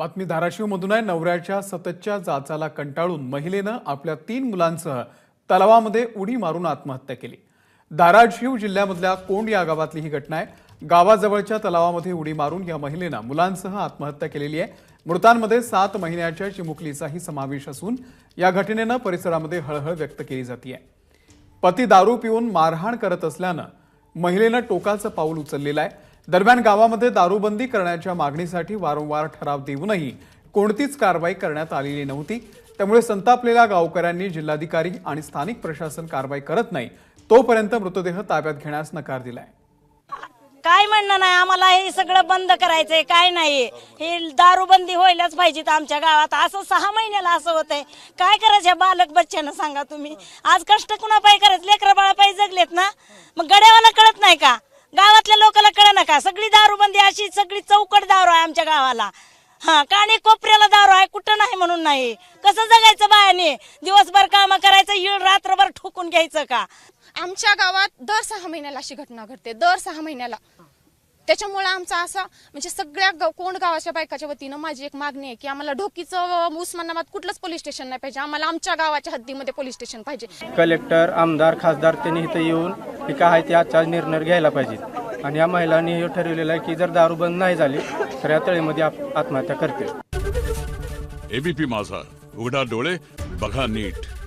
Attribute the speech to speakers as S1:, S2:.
S1: बातमी धाराशिवमधून आहे. नवऱ्याच्या सततच्या जाचाला कंटाळून महिलेनं आपल्या तीन मुलांसह तलावामध्ये उडी मारून आत्महत्या केली. धाराशिव जिल्ह्यामधल्या कोंड या गावातली ही घटना आहे. गावाजवळच्या तलावामध्ये उडी मारून या महिलेनं मुलांसह आत्महत्या केलेली आहे. मृतांमध्ये सात महिन्याच्या चिमुकलीचाही समावेश असून या घटनेनं परिसरामध्ये हळहळ व्यक्त केली जाते पती दारू पिऊन मारहाण करत असल्यानं महिलेनं टोकाचं पाऊल उचललेलं आहे. दरम्यान गावामध्ये दारूबंदी करण्याच्या मागणीसाठी वारंवार ठराव देऊनही कोणतीच कारवाई करण्यात आलेली नव्हती. त्यामुळे संतापलेल्या गावकऱ्यांनी जिल्हाधिकारी आणि स्थानिक प्रशासन कारवाई करत नाही. तोपर्यंत मृतदेह ताब्यात घेण्यास नकार दिलाय.
S2: काय म्हणणं नाही आम्हाला हे सगळं बंद करायचंय काय नाही. हे दारूबंदी व्हायलाच पाहिजे आमच्या गावात. असं सहा महिन्याला असं होतंय. काय करायचं बालक बच्च्यानं सांगा तुम्ही. आज कष्ट कुणा पाय करायचं लेकरं बाळा पाय जगलेत ना? मग गड्यावाला कळत नाही का? गावातल्या लोकांना कळ ना का सगळी दारूबंदी अशी सगळी चौकट दारू आहे आमच्या गावाला. हा काणे कोपऱ्याला दारू आहे कुठं नाही म्हणून नाही. कसं जगायचं बायाने? दिवसभर काम करायचं येळ रात्रभर ठोकून घ्यायचं का?
S3: आमच्या गावात दर सहा महिन्याला अशी घटना घडते दर सहा महिन्याला. त्याच्यामुळे आमचा असा म्हणजे सगळ्या गाव कोण गावाच्या बायकाच्या वतीनं माझी एक मागणी आहे की आम्हाला ढोकीचं उस्मानाबाद कुठलंच पोलीस स्टेशन नाही पाहिजे आम्हाला आमच्या गावाच्या हद्दीमध्ये पोलीस स्टेशन पाहिजे.
S4: कलेक्टर आमदार खासदार त्यांनी इथं येऊन हे काय आहे ते आजचा निर्णय घ्यायला पाहिजे. आणि या महिलांनी हे ठरवलेलं आहे की जर दारू बंद नाही झाली तर या तळीमध्ये आप- आत्महत्या करतील.
S5: एबीपी माझा. उघडा डोळे बघा नीट.